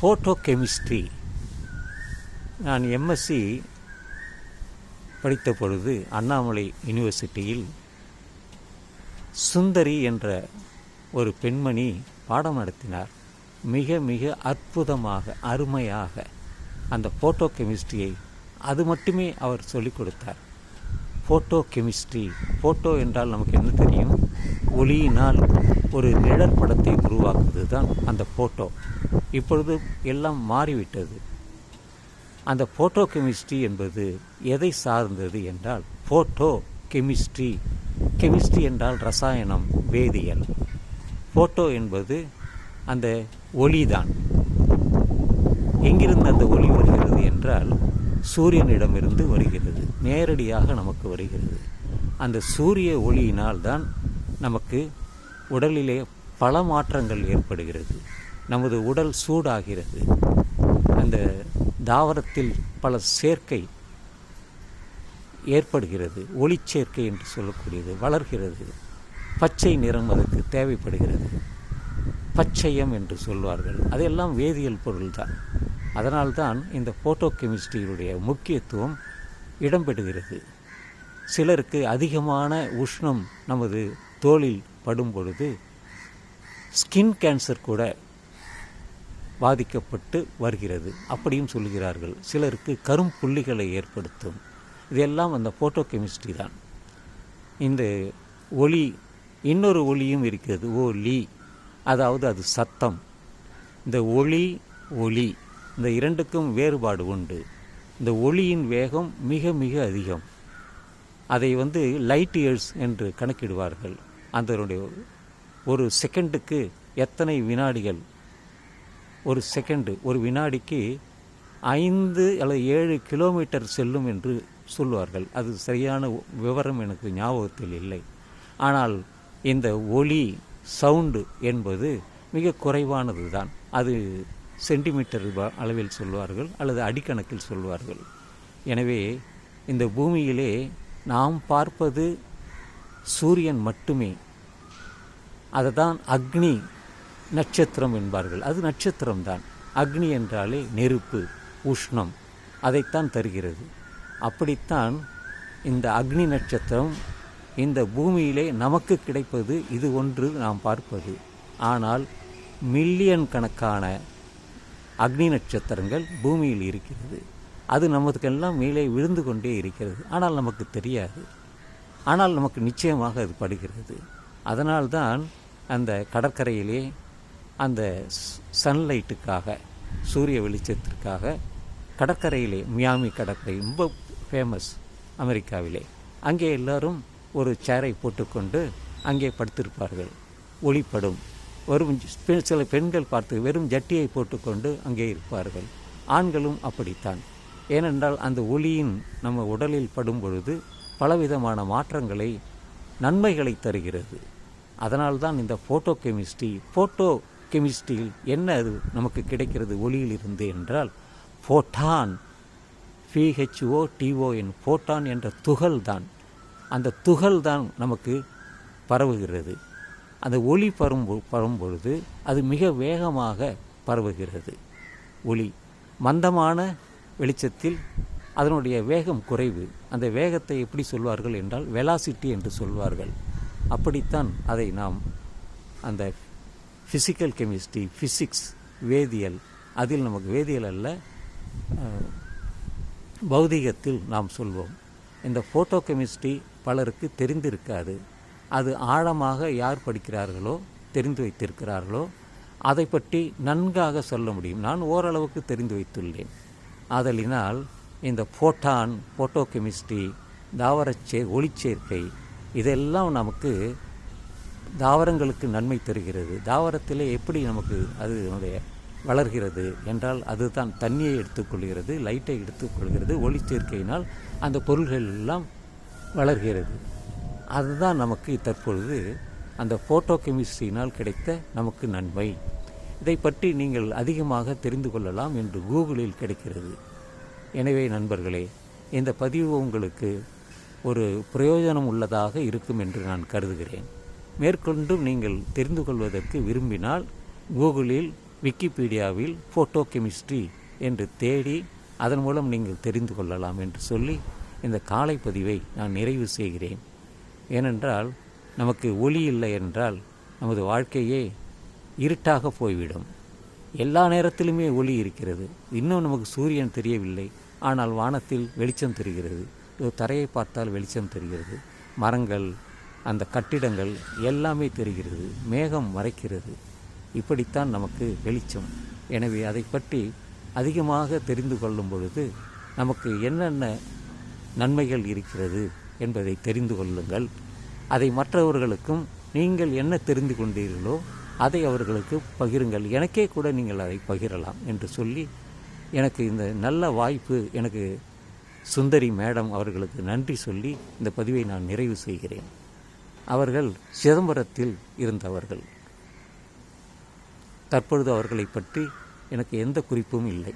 Photo chemistry நான் MSc படித்த பொழுது அண்ணாமலை யூனிவர்சிட்டியில் சுந்தரி என்ற ஒரு பெண்மணி பாடம் நடத்தினார். மிக மிக அற்புதமாக அருமையாக அந்த ஃபோட்டோ கெமிஸ்ட்ரியை அது மட்டுமே அவர் சொல்லிக் கொடுத்தார். ஃபோட்டோ கெமிஸ்ட்ரி ஃபோட்டோ என்றால் நமக்கு என்ன தெரியும்? ஒளியினால் ஒரு நிழல் படத்தை உருவாக்குவது தான் அந்த ஃபோட்டோ இப்பொழுது எல்லாம் மாறிவிட்டது. அந்த ஃபோட்டோ கெமிஸ்ட்ரி என்பது எதை சார்ந்தது என்றால் ஃபோட்டோ கெமிஸ்ட்ரி கெமிஸ்ட்ரி என்றால் ரசாயனம் வேதியியல். ஃபோட்டோ என்பது அந்த ஒளிதான். எங்கிருந்து அந்த ஒளி வருகிறது என்றால் சூரியனிடமிருந்து வருகிறது. நேரடியாக நமக்கு வருகிறது. அந்த சூரிய ஒளியினால் தான் நமக்கு உடலிலே பல மாற்றங்கள் ஏற்படுகிறது. நமது உடல் சூடாகிறது. அந்த தாவரத்தில் பல சேர்க்கை ஏற்படுகிறது. ஒளிச்சேர்க்கை என்று சொல்லக்கூடியது வளர்கிறது. பச்சை நிறம் அதற்கு தேவைப்படுகிறது. பச்சையம் என்று சொல்வார்கள். அதெல்லாம் வேதியியல் பொருள்தான் அதனால்தான் இந்த போட்டோ கெமிஸ்ட்ரியுடைய முக்கியத்துவம் இடம்பெறுகிறது. சிலருக்கு அதிகமான உஷ்ணம் நமது தோலில் படும் பொழுது ஸ்கின் கேன்சர் கூட பாதிக்கப்பட்டு வருகிறது. அப்படியும் சொல்கிறார்கள் சிலருக்கு கரும்புள்ளிகளை ஏற்படுத்தும். இதெல்லாம் அந்த ஃபோட்டோ கெமிஸ்ட்ரி தான். இந்த ஒளி இன்னொரு ஒளியும் இருக்கிறது. ஒலி அதாவது அது சத்தம். இந்த ஒளி ஒளி. இந்த இரண்டுக்கும் வேறுபாடு உண்டு. இந்த ஒளியின் வேகம் மிக மிக அதிகம். அதை வந்து லைட் இயர்ஸ் என்று கணக்கிடுவார்கள். அதனுடைய ஒரு செகண்டுக்கு எத்தனை வினாடிகள்? ஒரு செகண்டு ஒரு வினாடிக்கு ஐந்து அல்லது ஏழு கிலோமீட்டர் செல்லும் என்று சொல்லுவார்கள் அது சரியான விவரம் எனக்கு ஞாபகத்தில் இல்லை. ஆனால் இந்த ஒளி சவுண்டு என்பது மிக குறைவானது தான் அது சென்டிமீட்டர் வ- அளவில் சொல்வார்கள் அல்லது அடிக்கணக்கில் சொல்வார்கள். எனவே இந்த பூமியிலே நாம் பார்ப்பது சூரியன் மட்டுமே. அதை தான் அக்னி நட்சத்திரம் என்பார்கள். அது நட்சத்திரம்தான். அக்னி என்றாலே நெருப்பு உஷ்ணம். அதைத்தான் தருகிறது. அப்படித்தான் இந்த அக்னி நட்சத்திரம் இந்த பூமியிலே நமக்கு கிடைப்பது. இது ஒன்று நாம் பார்ப்பது. ஆனால் மில்லியன் கணக்கான அக்னி நட்சத்திரங்கள் பூமியில் இருக்கிறது. அது நமக்கெல்லாம் மேலே விழுந்து கொண்டே இருக்கிறது. ஆனால் நமக்கு தெரியாது. ஆனால் நமக்கு நிச்சயமாக அது படுகிறது. அதனால்தான் அந்த கடற்கரையிலே அந்த சன்லைட்டுக்காக சூரிய வெளிச்சத்திற்காக கடற்கரையிலே மியாமி கடற்கரை ரொம்ப ஃபேமஸ் அமெரிக்காவிலே. அங்கே எல்லாரும் ஒரு சேரை போட்டுக்கொண்டு அங்கே படுத்திருப்பார்கள். ஒளிப்படும். வெறும் சில பெண்கள் பார்த்து வெறும் ஜட்டியை போட்டுக்கொண்டு அங்கே இருப்பார்கள். ஆண்களும் அப்படித்தான். ஏனென்றால் அந்த ஒளியின் நம்ம உடலில் படும் பொழுது பலவிதமான மாற்றங்களை நன்மைகளை தருகிறது. அதனால்தான் இந்த ஃபோட்டோ கெமிஸ்ட்ரி ஃபோட்டோ கெமிஸ்ட்ரியில் என்ன அது நமக்கு கிடைக்கிறது ஒளியிலிருந்து என்றால் ஃபோட்டான் பிஹெச்ஓ டிஓஎன் ஃபோட்டான் என்ற துகள் தான் அந்த துகள் தான் நமக்கு பரவுகிறது. அந்த ஒளி பரும் பரும் பொழுது அது மிக வேகமாக பரவுகிறது. ஒளி மந்தமான வெளிச்சத்தில் அதனுடைய வேகம் குறைவு. அந்த வேகத்தை எப்படி சொல்வார்கள் என்றால் வெலாசிட்டி என்று சொல்வார்கள். அப்படித்தான் அதை நாம் அந்த ஃபிசிக்கல் கெமிஸ்ட்ரி ஃபிசிக்ஸ் வேதியியல் அதில் நமக்கு வேதியியல் அல்ல பௌதிகத்தில் நாம் சொல்வோம். இந்த ஃபோட்டோ கெமிஸ்ட்ரி பலருக்கு தெரிந்திருக்காது. அது ஆழமாக யார் படிக்கிறார்களோ தெரிந்து வைத்திருக்கிறார்களோ அதை பற்றி நன்காக சொல்ல முடியும். நான் ஓரளவுக்கு தெரிந்து வைத்துள்ளேன். ஆதலினால் இந்த ஃபோட்டான் ஃபோட்டோ கெமிஸ்ட்ரி தாவரச்சே ஒளிச்சேர்க்கை இதெல்லாம் நமக்கு தாவரங்களுக்கு நன்மை தருகிறது. தாவரத்திலே எப்படி நமக்கு அது அதனுடைய வளர்கிறது என்றால் அதுதான் தண்ணியை எடுத்துக்கொள்கிறது லைட்டை எடுத்துக்கொள்கிறது ஒளிச்சேர்க்கையினால் அந்த பொருள்கள் எல்லாம் வளர்கிறது. அதுதான் நமக்கு தற்பொழுது அந்த ஃபோட்டோ கெமிஸ்ட்ரியினால் கிடைத்த நமக்கு நன்மை. இதை பற்றி நீங்கள் அதிகமாக தெரிந்து கொள்ளலாம் என்று கூகுளில் கிடைக்கிறது. எனவே நண்பர்களே இந்த பதிவு உங்களுக்கு ஒரு பிரயோஜனம் உள்ளதாக இருக்கும் என்று நான் கருதுகிறேன். மேற்கொண்டும் நீங்கள் தெரிந்து கொள்வதற்கு விரும்பினால் கூகுளில் விக்கிபீடியாவில் ஃபோட்டோ கெமிஸ்ட்ரி என்று தேடி அதன் மூலம் நீங்கள் தெரிந்து கொள்ளலாம் என்று சொல்லி இந்த காலை பதிவை நான் நிறைவு செய்கிறேன். ஏனென்றால் நமக்கு ஒளி இல்லை என்றால் நமது வாழ்க்கையே இருட்டாக போய்விடும். எல்லா நேரத்திலுமே ஒளி இருக்கிறது. இன்னும் நமக்கு சூரியன் தெரியவில்லை. ஆனால் வானத்தில் வெளிச்சம் தெரிகிறது. தரையை பார்த்தால் வெளிச்சம் தெரிகிறது. மரங்கள் அந்த கட்டிடங்கள் எல்லாமே தெரிகிறது. மேகம் மறைக்கிறது. இப்படித்தான் நமக்கு வெளிச்சம். எனவே அதை பற்றி அதிகமாக தெரிந்து கொள்ளும் பொழுது நமக்கு என்னென்ன நன்மைகள் இருக்கிறது என்பதை தெரிந்து கொள்ளுங்கள். அதை மற்றவர்களுக்கும் நீங்கள் என்ன தெரிந்து கொண்டீர்களோ அதை அவர்களுக்கு பகிருங்கள். எனக்கே கூட நீங்கள் அதை பகிரலாம் என்று சொல்லி எனக்கு இந்த நல்ல வாய்ப்பு எனக்கு சுந்தரி மேடம் அவர்களுக்கு நன்றி சொல்லி இந்த பதிவை நான் நிறைவு செய்கிறேன். அவர்கள் சிதம்பரத்தில் இருந்தவர்கள். தற்பொழுது அவர்களை பற்றி எனக்கு எந்த குறிப்பும் இல்லை.